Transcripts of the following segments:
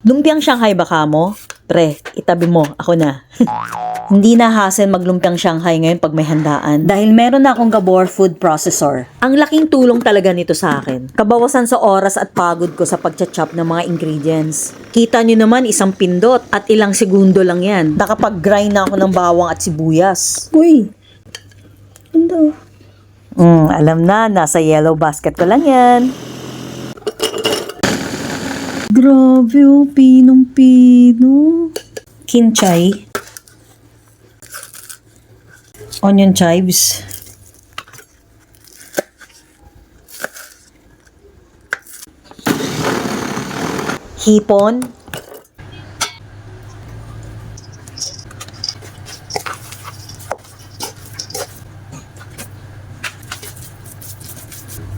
Lumpiang Shanghai baka mo? Pre, itabi mo, ako na. Hindi na hassle maglumpiang Shanghai ngayon pag may handaan. Dahil meron na akong Gabor food processor. Ang laking tulong talaga nito sa akin. Kabawasan sa oras at pagod ko sa pagcha-chop ng mga ingredients. Kita nyo naman isang pindot at ilang segundo lang yan. Nakapag-grind na ako ng bawang at sibuyas. Uy, ganda. Mm, alam na, nasa yellow basket ko lang yan. Grabe oh, pinong-pino. Kinchay. Onion chives. Hipon.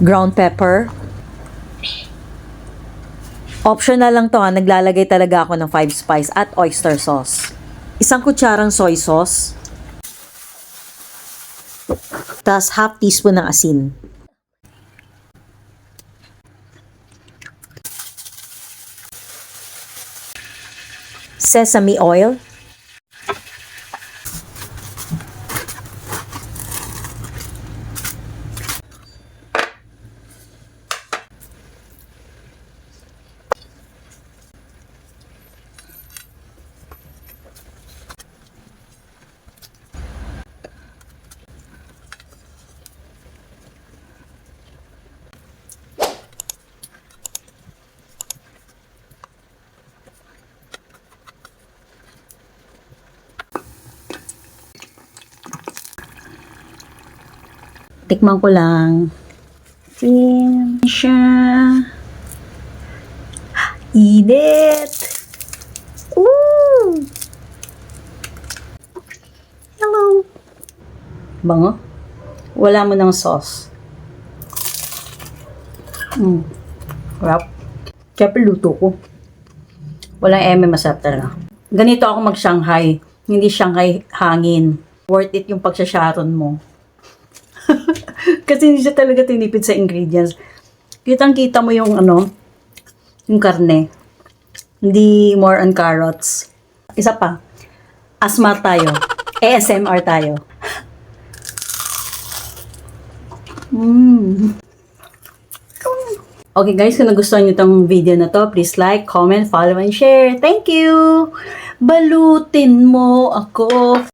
Ground pepper. Optional lang to ha, naglalagay talaga ako ng 5 spice at oyster sauce. Isang kutsarang soy sauce. Tapos half teaspoon ng asin. Sesame oil. Tikman ko lang. Tin siya. Init! Ooh! Hello! Bango? Wala mo ng sauce. Mm. Sarap. Siyempre luto ko. Walang eme, masarap talaga. Ganito ako mag-Shanghai. Hindi Shanghai hangin. Worth it yung pagsasharon mo. Kasi hindi siya talaga tinipid sa ingredients. Kitang-kita mo yung ano, yung karne. Hindi more on carrots. Isa pa, asmar tayo. ASMR tayo. Mm. Okay guys, kung nagustuhan nyo tong video na to, please like, comment, follow, and share. Thank you! Balutin mo ako